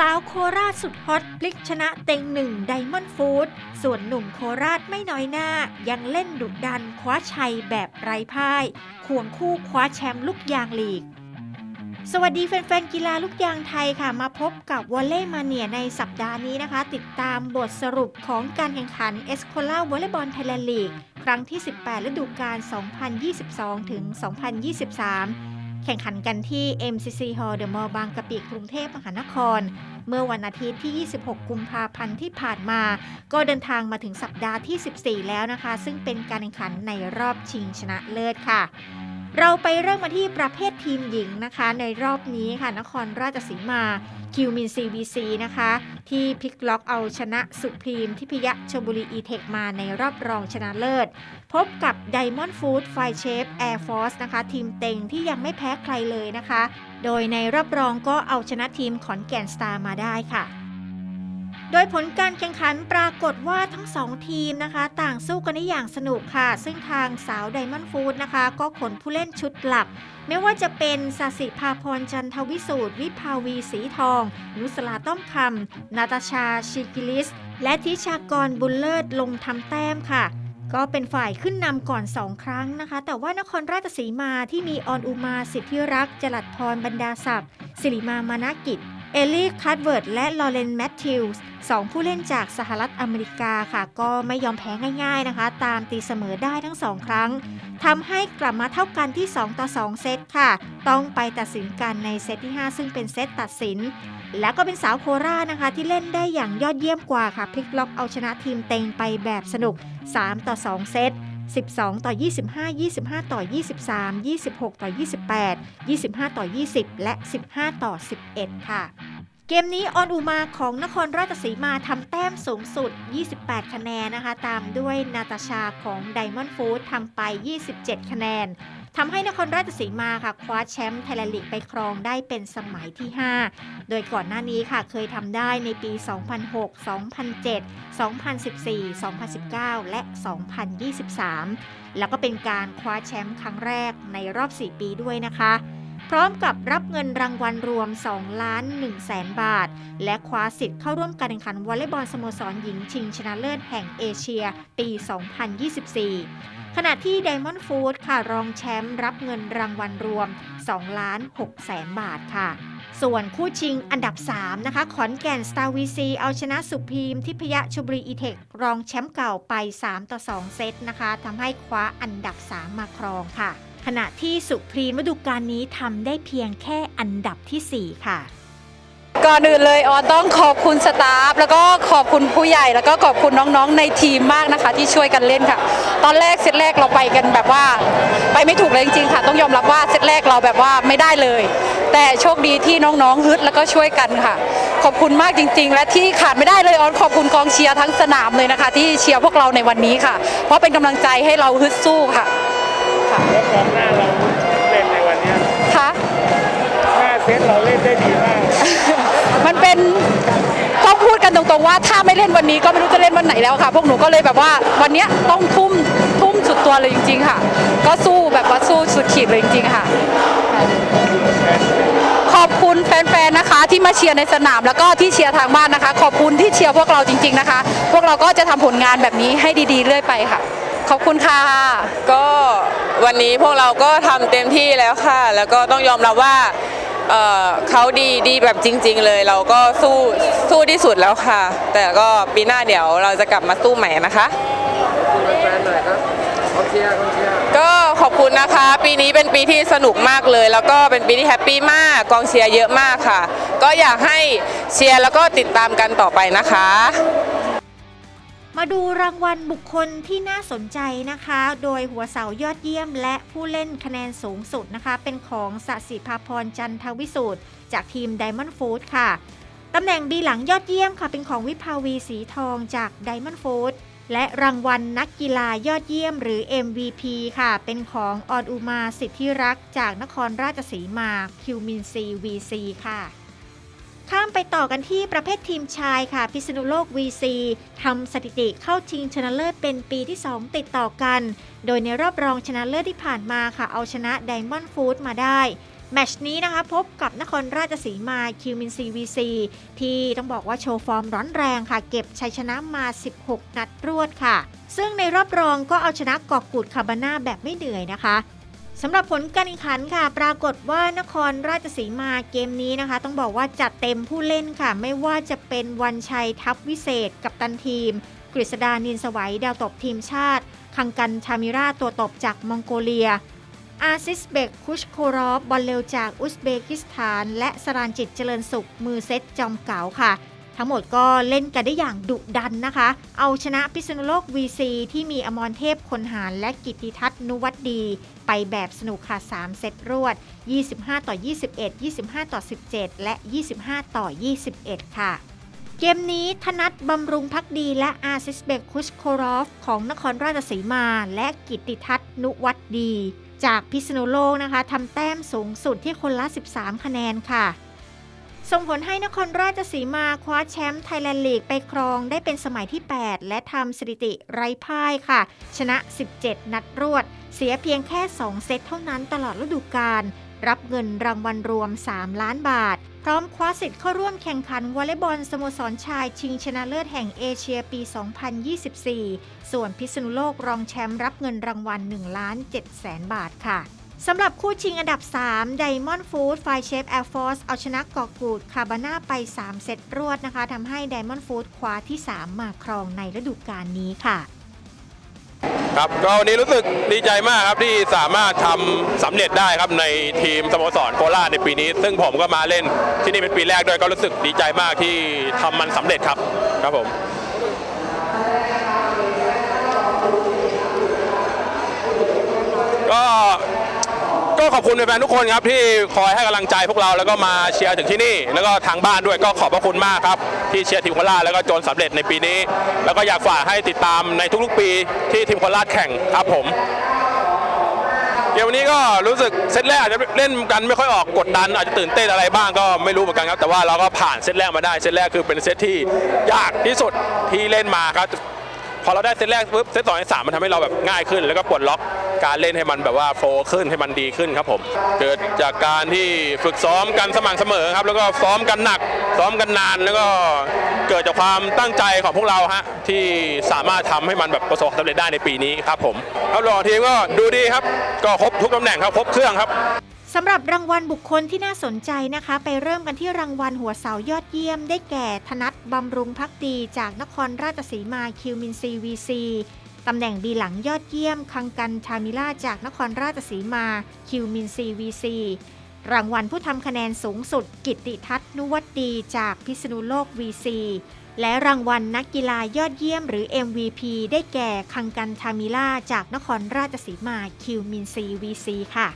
สาวโคราชสุดฮอตพลิกชนะเต็งหนึ่งไดมอนด์ฟู้ดส่วนหนุ่มโคราชไม่น้อยหน้า ยังเล่นดุดันคว้าชัยแบบไร้พ่าย ควงคู่คว้าแชมป์ลูกยางลีก สวัสดีแฟนๆกีฬาลูกยางไทยค่ะ มาพบกับวอลเล่มาเนียในสัปดาห์นี้นะคะ ติดตามบทสรุปของการแข่งขันเอสโคล่าวอลเลย์บอลไทยแลนด์ลีก ครั้งที่ 18 ฤดูกาล 2022 ถึง 2023 แข่งขันกันที่ MCC Hall The Mall บางกะปิกรุงเทพมหานคร เมื่อวันอาทิตย์ที่ 26 กุมภาพันธ์ที่ผ่านมา ก็เดินทางมาถึงสัปดาห์ที่ 14 แล้วนะคะ ซึ่งเป็นการแข่งขันในรอบชิงชนะเลิศค่ะ เราไปเริ่มมาที่ประเภททีมหญิงนะคะ ในรอบนี้ค่ะ นครราชสีมาคิวมิน CVC นะคะ ที่พลิกล็อกเอาชนะสุพรีมทิพยะชลบุรีอีเทคมาในรอบรองชนะเลิศ พบกับ Diamond Food f i c h e f Air Force นะคะ ทีมเต็งที่ยังไม่แพ้ใครเลยนะคะ โดยในรอบรองก็เอาชนะทีมขอนแก่นสตาร์มาได้ค่ะ ดยผลการแข่งขันปรากฏว่าทั้งสองทีมนะคะ ต่างสู้กันได้อย่างสนุกค่ะ ซึ่งทางสาวไดมอนด์ฟู้ดนะคะ ก็ขนผู้เล่นชุดหลัก ไม่ว่าจะเป็นสสิภาพรจันทวิสูตร วิภาวีสีทอง นุสลาต้อมคำนาตาชาชิกิลิส และทิชากรบุญเลิศลงทำแต้มค่ะก็เป็นฝ่ายขึ้นนำก่อน 2 ครั้งนะคะ แต่ว่านครราชสีมาที่มีออนอุมาสิทธิรักษ์จลัดพรบรรดาศักดิ์สิริมามานากิจ เอลลี่คัตเวิร์ดและลอเรนแมทธิวส์สองผู้เล่นจากสหรัฐอเมริกาค่ะ ก็ไม่ยอมแพ้ง่าย ๆนะคะ ตามตีเสมอได้ทั้งสองครั้งทำให้กลับมาเท่ากันที่ 2 ต่อ 2 เซตค่ะ ต้องไปตัดสินกันในเซตที่ 5 ซึ่งเป็นเซตตัดสิน แล้วก็เป็นสาวโคราชนะคะ ที่เล่นได้อย่างยอดเยี่ยมกว่าค่ะพลิกล็อกเอาชนะทีมเต็งไปแบบสนุก 3 ต่อ 2 เซต 12 ต่อ 25 25 ต่อ 23 26 ต่อ 28 25 ต่อ 20 และ 15 ต่อ 11 ค่ะ เกมนี้ออนอุมาของนครราชสีมาทำแต้มสูงสุด 28 คะแนนนะคะ ตามด้วยนาตาชาของไดมอนด์ฟู้ดทำไป 27 คะแนน ทำให้นครราชสีมาค่ะคว้าแชมป์ไทยแลนด์ลีกไปครองได้เป็นสมัยที่ 5 โดยก่อนหน้านี้ค่ะเคยทำได้ในปี 2006 2007 2014 2019 และ 2023 แล้วก็เป็นการคว้าแชมป์ครั้งแรกในรอบ 4 ปีด้วยนะคะ พร้อมกับรับเงินรางวัลรวม 2 ล้าน1แสนบาท และคว้าสิทธิ์เข้าร่วมการแข่งขันวอลเลย์บอลสโมสรหญิงชิงชนะเลิศแห่งเอเชีย ปี 2024 ขณะที่ Diamond Food ค่ะรองแชมป์รับเงินรางวัลรวม2ล้าน6แสนบาทค่ะ ส่วนคู่ชิงอันดับ 3 นะคะ ขอนแก่น Star VC เอาชนะสุพีมทิพยชลบุรีอีเทครองแชมป์เก่าไป 3 ต่อ 2 เซตนะคะทำให้คว้าอันดับ 3 มาครองค่ะ ขณะที่สุพรีมฤดูกาลนี้ทำได้เพียงแค่อันดับทีสี่4 ค่ะ ก่อนอื่นเลยออต้องขอบคุณสตาฟแล้วก็ขอบคุณผู้ใหญ่ แล้วก็ขอบคุณน้องๆในทีมมากนะคะ ที่ช่วยกันเล่นค่ะ ตอนแรกเซตแรกเราไปกันแบบว่า ไปไม่ถูกเลยจริงๆค่ะ ต้องยอมรับว่าเซตแรกเราแบบว่าไม่ได้เลย แต่โชคดีที่น้องๆฮึดแล้วก็ช่วยกันค่ะ ขอบคุณมากจริง ๆ และที่ขาดไม่ได้เลยออนขอบคุณกองเชียร์ทั้งสนามเลยนะคะ ที่เชียร์พวกเราในวันนี้ค่ะ เพราะเป็นกำลังใจให้เราฮึดสู้ค่ะค่ะแล้วกองหน้าเราเล่นในวันเนี้ยค่ะหน้าเซตเราเล่นได้ดีมาก มันเป็น ต้องพูดกันตรงๆว่าถ้าไม่เล่นวันนี้ก็ไม่รู้จะเล่นวันไหนแล้วค่ะ พวกหนูก็เลยแบบว่าวันนี้ต้องทุ่มทุ่มสุดตัวเลยจริง ๆ ค่ะ ก็สู้แบบว่าสู้สุดขีดเลยจริงๆค่ะ ขอบคุณแฟนๆนะคะ ที่มาเชียร์ในสนามแล้วก็ที่เชียร์ทางบ้านนะคะ ขอบคุณที่เชียร์พวกเราจริง ๆนะคะ พวกเราก็จะทำผลงานแบบนี้ให้ดีๆเรื่อยไปค่ะ ขอบคุณค่ะ ก็วันนี้พวกเราก็ทำเต็มที่แล้วค่ะ แล้วก็ต้องยอมรับว่า เอ่อเขาดีดีแบบจริง ๆ เลย เราก็สู้สู้ที่สุดแล้วค่ะ แต่ก็ปีหน้าเดี๋ยวเราจะกลับมาสู้ใหม่นะคะ แฟนๆหน่อยครับกองเชียร์กองเชียร์ก็ขอบคุณนะคะ ปีนี้เป็นปีที่สนุกมากเลย แล้วก็เป็นปีที่แฮปปี้มากกองเชียร์เยอะมากค่ะ ก็อยากให้เชียร์แล้วก็ติดตามกันต่อไปนะคะ มาดูรางวัลบุคคลที่น่าสนใจนะคะ โดยหัวเสายอดเยี่ยม และผู้เล่นคะแนนสูงสุดนะคะ เป็นของสสิภาพรจันทวิสูตรจากทีม Diamond Food ค่ะ ตำแหน่งบีหลังยอดเยี่ยมค่ะ เป็นของวิภาวีสีทองจาก Diamond Food และรางวัลนักกีฬายอดเยี่ยมหรือ MVP ค่ะ เป็นของออนอุมาสิทธิรักษ์จากนครราชสีมาคิวมินซี VC ค่ะ ข้ามไปต่อกันที่ประเภททีมชายค่ะ พิษณุโลก VC ทำสถิติเข้าชิงชนะเลิศเป็นปีที่ 2 ติดต่อกัน โดยในรอบรองชนะเลิศที่ผ่านมาค่ะ เอาชนะ Diamond Food มาได้ แมชนี้นะคะ พบกับนครราชสีมาคิวมินซีวีซีที่ต้องบอกว่าโชว์ฟอร์มร้อนแรงค่ะ เก็บชัยชนะมา 16 นัดรวดค่ะ ซึ่งในรอบรองก็เอาชนะกอกกูดคาบาน่าแบบไม่เหนื่อยนะคะ สำหรับผลการแข่งขันค่ะ ปรากฏว่านครราชสีมาเกมนี้นะคะ ต้องบอกว่าจัดเต็มผู้เล่นค่ะ ไม่ว่าจะเป็นวันชัยทัพวิเศษกับตันทีม กฤษดานินสวัยดาวตบทีมชาติ คังกันชามิราตัวตบจากมองโกเลีย อาซิสเบกคุชโครอฟบอลเร็วจากอุซเบกิสถาน และสรานจิตเจริญสุขมือเซตจอมเก๋าค่ะ ทั้งหมดก็เล่นกันได้อย่างดุดันนะคะ เอาชนะพิษณุโลก VC ที่มีอมรเทพคนหารและกิติทัศนุวัตดี ไปแบบสนุกค่ะ 3 เซตรวด 25 ต่อ 21 25 ต่อ 17 และ 25 ต่อ 21 ค่ะ เกมนี้ธนัทบำรุงพักดีและอาซิสเบกคุชโครอฟ ของนครราชสีมา และกิติทัศน์นุวัตดี จากพิษณุโลกนะคะทำแต้มสูงสุดที่คนละ 13 คะแนนค่ะ ส่งผลให้นครราชสีมาคว้าแชมป์ไทยแลนด์ลีกไปครองได้เป็นสมัยที่ 8 และทำสถิติไร้พ่ายค่ะ ชนะ 17 นัดรวด เสียเพียงแค่ 2 เซตเท่านั้นตลอดฤดูกาลรับเงินรางวัลรวม 3 ล้านบาท พร้อมคว้าสิทธิ์เข้าร่วมแข่งขันวอลเลย์บอลสโมสรชายชิงชนะเลิศแห่งเอเชียปี 2024 ส่วนพิษณุโลกรองแชมป์รับเงินรางวัล1ล้าน7แสนบาทค่ะ สำหรับคู่ชิงอันดับ 3 Diamond Food ไฟเชฟ Air Force เอาชนะกอกกูดคาบาน่าไป 3 เซตรวดนะคะทำให้ Diamond Food คว้าที่ 3 มาครองในฤดูกาลนี้ค่ะ ครับก็วันนี้รู้สึกดีใจมากครับที่สามารถทำสำเร็จได้ครับในทีมสโมสรโคราชในปีนี้ ซึ่งผมก็มาเล่นที่นี่เป็นปีแรกด้วยก็รู้สึกดีใจมากที่ทำมันสำเร็จครับครับผม ก็ ก็ขอบคุณแฟนๆทุกคนครับที่คอยให้กำลังใจพวกเราแล้วก็มาเชียร์ถึงที่นี่ แล้วก็ทางบ้านด้วยก็ขอบพระคุณมากครับ ที่เชียร์ทีมโคราชแล้วก็จนสำเร็จในปีนี้ แล้วก็อยากฝากให้ติดตามในทุกๆปีที่ทีมโคราชแข่งครับผม เกมวันนี้ก็รู้สึกเซตแรกอาจจะเล่นกันไม่ค่อยออกกดดัน อาจจะตื่นเต้นอะไรบ้างก็ไม่รู้เหมือนกันครับ แต่ว่าเราก็ผ่านเซตแรกมาได้เซตแรกคือเป็นเซตที่ยากที่สุดที่เล่นมาครับพอเราได้เซตแรกปุ๊บเซตสองเซตสามมันทำให้เราแบบง่ายขึ้น แล้วก็ปลดล็อก การเล่นให้มันแบบว่าโฟล์ขึ้นให้มันดีขึ้นครับผมเกิดจากการที่ฝึกซ้อมกันสม่ำเสมอครับ แล้วก็ซ้อมกันหนัก ซ้อมกันนานแล้วก็เกิดจากความตั้งใจของพวกเราฮะที่สามารถทำให้มันแบบประสบความสำเร็จได้ในปีนี้ครับผมครับรอทีมก็ดูดีครับ ก็ครบทุกตำแหน่งครับครบเครื่องครับสำหรับรางวัลบุคคลที่น่าสนใจนะคะ ไปเริ่มกันที่รางวัลหัวเสายอดเยี่ยม ได้แก่ธนัทบำรุงพักดีจากนครราชสีมาคิวมินซีวีซี ตำแหน่งดีหลังยอดเยี่ยม คังกันชามิล่าจากนครราชสีมา คิวมินซีวีซีรางวัลผู้ทำคะแนนสูงสุด กิตติทัศนุวัตดีจากพิษณุโลก VC และรางวัลนักกีฬายอดเยี่ยมหรือ MVP ได้แก่คังกันทามิล่าจากนครราชสีมาคิวมินซี VC ค่ะ